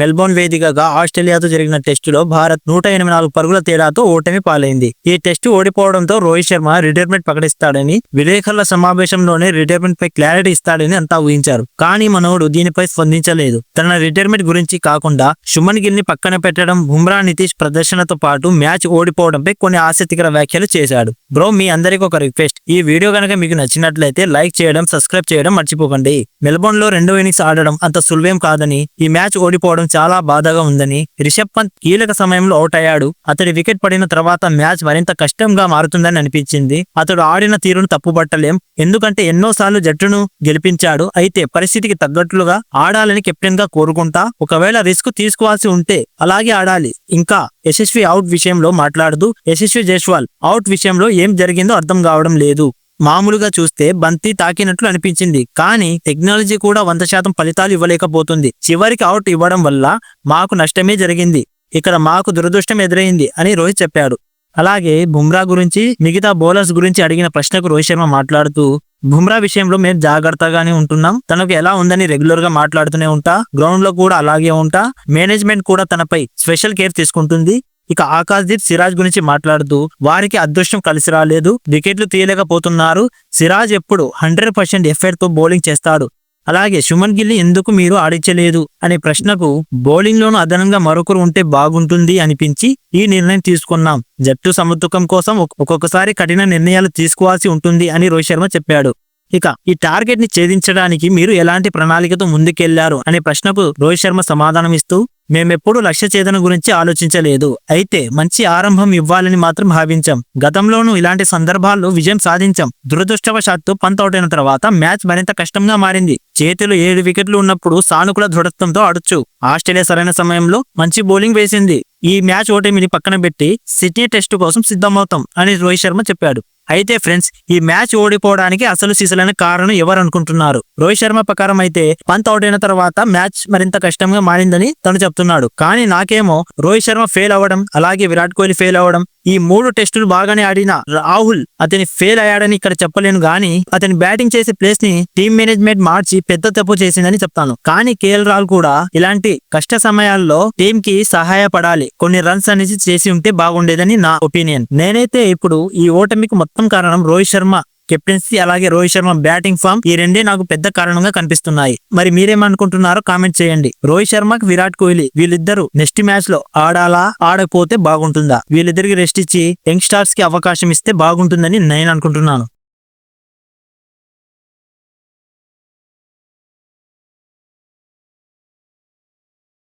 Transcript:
Melbourne వేదికగా ఆస్ట్రేలియాతో జరిగిన టెస్టులో భారత్ నూట ఎనభై నాలుగు పరుగుల తేడాతో ఓటమి పాలైంది. ఈ టెస్టు ఓడిపోవడంతో రోహిత్ శర్మ రిటైర్మెంట్ ప్రకటిస్తాడని విలేకరుల సమావేశంలోనే రిటైర్మెంట్ పై క్లారిటీ ఇస్తాడని అంతా ఊహించారు. కానీ మనోడు దీనిపై స్పందించలేదు. తన రిటైర్మెంట్ గురించి కాకుండా సుమన్ గిల్ని పక్కన పెట్టడం బుమ్రా నితీష్ ప్రదర్శనతో పాటు మ్యాచ్ ఓడిపోవడంపై కొన్ని ఆసక్తికర వ్యాఖ్యలు చేశాడు. బ్రో మీ అందరికీ ఒక రిక్వెస్ట్. ఈ వీడియో కనుక మీకు నచ్చినట్లయితే లైక్ చేయడం సబ్స్క్రైబ్ చేయడం మర్చిపోకండి. మెల్బోర్న్లో రెండో ఇన్నింగ్స్ ఆడడం అంత సులభం కాదని ఈ మ్యాచ్ ఓడిపోవడం చాలా బాధగా ఉందని రిషబ్ పంత్ కీలక సమయంలో అవుట్ అయ్యాడు. అతడి వికెట్ పడిన తర్వాత మ్యాచ్ మరింత కష్టంగా మారుతుందని అనిపించింది. అతడు ఆడిన తీరును తప్పుపట్టలేం. ఎందుకంటే ఎన్నోసార్లు జట్టును గెలిపించాడు. అయితే పరిస్థితికి తగ్గట్లుగా ఆడాలని కెప్టెన్గా కోరుకుంటా ఒకవేళ రిస్క్ తీసుకోవాల్సి ఉంటే అలాగే ఆడాలి. ఇంకా యశస్వి అవుట్ విషయంలో మాట్లాడుతూ యశస్వి జైస్వాల్ అవుట్ విషయంలో ఏం జరిగిందో అర్థం కావడం లేదు. మామూలుగా చూస్తే బంతి తాకినట్లు అనిపించింది. కానీ టెక్నాలజీ కూడా వంద శాతం ఫలితాలు ఇవ్వలేకపోతుంది. చివరికి అవుట్ ఇవ్వడం వల్ల మాకు నష్టమే జరిగింది. ఇక్కడ మాకు దురదృష్టం ఎదురైంది అని రోహిత్ చెప్పాడు. అలాగే బుమ్రా గురించి మిగతా బౌలర్స్ గురించి అడిగిన ప్రశ్నకు రోహిత్ శర్మ మాట్లాడుతూ బుమ్రా విషయంలో మేము జాగ్రత్తగానే ఉంటున్నాం. తనకు ఎలా ఉందని రెగ్యులర్గా మాట్లాడుతూనే ఉంటా. గ్రౌండ్లో కూడా అలాగే ఉంటా. మేనేజ్మెంట్ కూడా తనపై స్పెషల్ కేర్ తీసుకుంటుంది. ఇక ఆకాశ్దీప్ సిరాజ్ గురించి మాట్లాడుతూ వారికి అదృష్టం కలిసి రాలేదు వికెట్లు తీయలేకపోతున్నారు. సిరాజ్ ఎప్పుడు హండ్రెడ్ పర్సెంట్ ఎఫెక్ట్ బౌలింగ్ చేస్తాడు. అలాగే సుమన్ గిల్ని ఎందుకు మీరు ఆడించలేదు? అనే ప్రశ్నకు బౌలింగ్లోనూ అదనంగా మరొకరు ఉంటే బాగుంటుంది అనిపించి ఈ నిర్ణయం తీసుకున్నాం. జట్టు సమతుకం కోసం ఒక్కొక్కసారి కఠిన నిర్ణయాలు తీసుకోవాల్సి ఉంటుంది అని రోహిత్ శర్మ చెప్పాడు. ఇక ఈ టార్గెట్ని ఛేదించడానికి మీరు ఎలాంటి ప్రణాళికతో ముందుకెళ్ళారు? అనే ప్రశ్నకు రోహిత్ శర్మ సమాధానం ఇస్తూ మేమెప్పుడు లక్ష్యచేదన గురించి ఆలోచించలేదు. అయితే మంచి ఆరంభం ఇవ్వాలని మాత్రం భావించాం. గతంలోనూ ఇలాంటి సందర్భాల్లో విజయం సాధించాం. దురదృష్టవశాత్తు పంత్ అవుట్ అయిన తర్వాత మ్యాచ్ మరింత కష్టంగా మారింది. చేతిలో ఏడు వికెట్లు ఉన్నప్పుడు సానుకూల దృఢత్వంతో ఆడొచ్చు. ఆస్ట్రేలియా సరైన సమయంలో మంచి బౌలింగ్ వేసింది. ఈ మ్యాచ్ ఓటమిని పక్కన పెట్టి సిడ్నీ టెస్టు కోసం సిద్ధమవుతాం అని రోహిత్ శర్మ చెప్పాడు. అయితే ఫ్రెండ్స్ ఈ మ్యాచ్ ఓడిపోవడానికి అసలు సిసలైన కారణం ఎవరు అనుకుంటున్నారు రోహిత్ శర్మ ప్రకారం అయితే పంత్ అవుట్ అయిన తర్వాత మ్యాచ్ మరింత కష్టంగా మారిందని తను చెప్తున్నాడు. కానీ నాకేమో రోహిత్ శర్మ ఫెయిల్ అవ్వడం అలాగే విరాట్ కోహ్లీ ఫెయిల్ అవ్వడం ఈ మూడు టెస్టులు బాగానే ఆడిన రాహుల్ అతని ఫెయిల్ అయ్యాడని ఇక్కడ చెప్పలేను గాని అతని బ్యాటింగ్ చేసే ప్లేస్ని టీమ్ మేనేజ్మెంట్ మార్చి పెద్ద తప్పు చేసిందని చెప్తాను. కానీ కేఎల్ రాహుల్ కూడా ఇలాంటి కష్ట సమయాల్లో టీం కి సహాయపడాలి. కొన్ని రన్స్ అనేది చేసి ఉంటే బాగుండేదని నా ఒపీనియన్. నేనైతే ఇప్పుడు ఈ ఓటమికి మొత్తం కారణం రోహిత్ శర్మ. కెప్టెన్సీ అలాగే రోహిత్ శర్మ బ్యాటింగ్ ఫామ్ ఈ రెండే నాకు పెద్ద కారణంగా కనిపిస్తున్నాయి. మరి మీరేమనుకుంటున్నారో కామెంట్ చేయండి. రోహిత్ శర్మకి విరాట్ కోహ్లీ వీళ్ళిద్దరూ నెక్స్ట్ మ్యాచ్లో ఆడాలా ఆడకపోతే బాగుంటుందా? వీళ్ళిద్దరికి రెస్ట్ ఇచ్చి యంగ్ స్టార్స్కి అవకాశం ఇస్తే బాగుంటుందని నేను అనుకుంటున్నాను.